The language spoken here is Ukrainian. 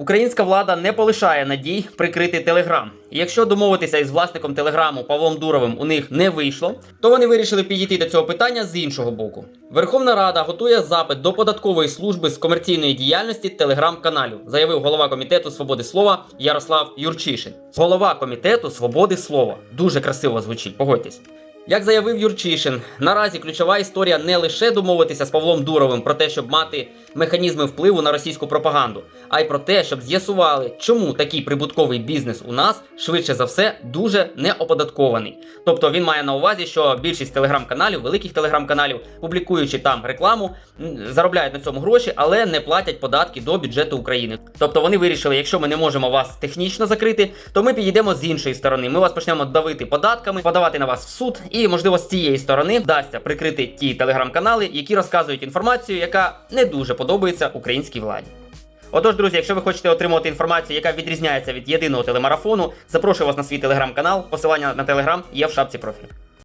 Українська влада не полишає надій прикрити Телеграм. Якщо домовитися із власником Телеграму Павлом Дуровим у них не вийшло, то вони вирішили підійти до цього питання з іншого боку. Верховна Рада готує запит до податкової служби з комерційної діяльності телеграм-каналів, заявив голова комітету свободи слова Ярослав Юрчишин. Голова комітету свободи слова. Дуже красиво звучить, погодьтесь. Як заявив Юрчишин, наразі ключова історія не лише домовитися з Павлом Дуровим про те, щоб мати механізми впливу на російську пропаганду, а й про те, щоб з'ясували, чому такий прибутковий бізнес у нас швидше за все дуже неоподаткований. Тобто він має на увазі, що більшість телеграм-каналів, великих телеграм-каналів, публікуючи там рекламу, заробляють на цьому гроші, але не платять податки до бюджету України. Тобто вони вирішили, якщо ми не можемо вас технічно закрити, то ми підійдемо з іншої сторони. Ми вас почнемо давити податками, подавати на вас в суд, і можливо з цієї сторони вдасться прикрити ті телеграм-канали, які розказують інформацію, яка не дуже подобається українській владі. Отож, друзі, якщо ви хочете отримувати інформацію, яка відрізняється від єдиного телемарафону, запрошую вас на свій телеграм-канал. Посилання на телеграм є в шапці профілю.